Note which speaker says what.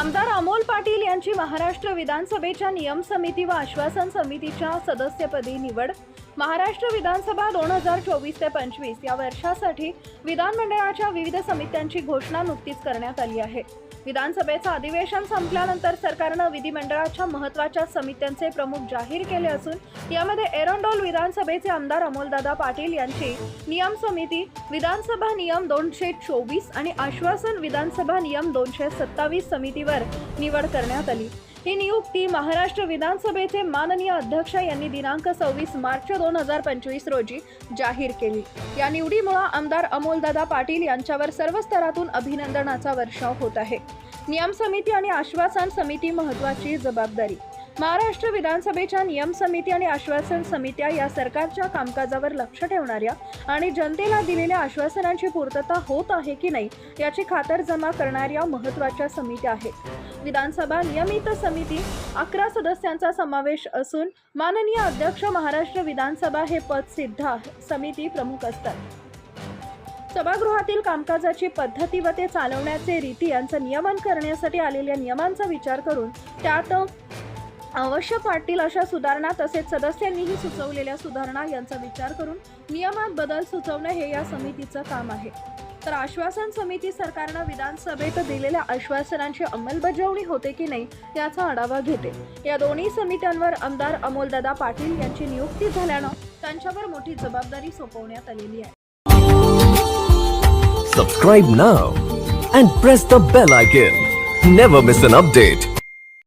Speaker 1: आमदार अमोल पाटील यांची महाराष्ट्र विधानसभेच्या नियम समिती व आश्वासन समितीच्या सदस्यपदी निवड. महाराष्ट्र विधानसभा दोन हजार चोवीस ते पंचवीस या वर्षासाठी विधानमंडळाच्या विविध समित्यांची घोषणा नुकतीच करण्यात आली आहे. विधानसभेचं अधिवेशन संपल्यानंतर सरकारनं विधिमंडळाच्या महत्त्वाच्या समित्यांचे प्रमुख जाहीर केले असून यामध्ये एरंडोल विधानसभेचे आमदार अमोलदादा पाटील यांची नियम समिती विधानसभा नियम दोनशे चोवीस आणि आश्वासन विधानसभा नियम दोनशे सत्तावीस समितीवर निवड करण्यात आली. ही नियुक्ती महाराष्ट्र विधानसभेचे माननीय अध्यक्ष यांनी दिनांक सव्वीस मार्च दोन हजार पंचवीस रोजी जाहीर केली. या निवडीमुळे आमदार अमोलदादा पाटील यांच्यावर सर्व स्तरातून अभिनंदनाचा वर्षाव होत आहे. नियम समिती आणि आश्वासन समिती महत्वाची जबाबदारी. महाराष्ट्र विधानसभेच्या नियम समिती आणि आश्वासन समित्या या सरकारच्या कामकाजावर लक्ष ठेवणाऱ्या आणि जनतेला दिलेल्या आश्वासनांची पूर्तता होत आहे की नाही याची खातरजमा करणाऱ्या महत्त्वाच्या समित्या आहेत विधानसभा नियमित समिती अकरा सदस्यांचा समावेश असून माननीय अध्यक्ष महाराष्ट्र विधानसभा हे पद सिद्ध आहे. समिती प्रमुख असतात सभागृहातील कामकाजाची पद्धती व ते चालवण्याचे रीती यांचं नियमन करण्यासाठी आलेल्या नियमांचा विचार करून त्यात आवश्यक वाटतील अशा सुधारणा तसेच सदस्यांनीही सुचवलेल्या सुधारणा यांचा विचार करून नियमात बदल सुचवणं हे या समितीचं काम आहे. तर आश्वासन समिती सरकारनं विधानसभेत दिलेल्या आश्वासनांची अंमलबजावणी होते की नाही याचा आढावा घेते. या दोन्ही समित्यांवर आमदार अमोलदादा पाटील यांची नियुक्ती झाल्यानं त्यांच्यावर मोठी जबाबदारी सोपवण्यात आलेली आहे.
Speaker 2: Subscribe now and press the bell icon never miss an update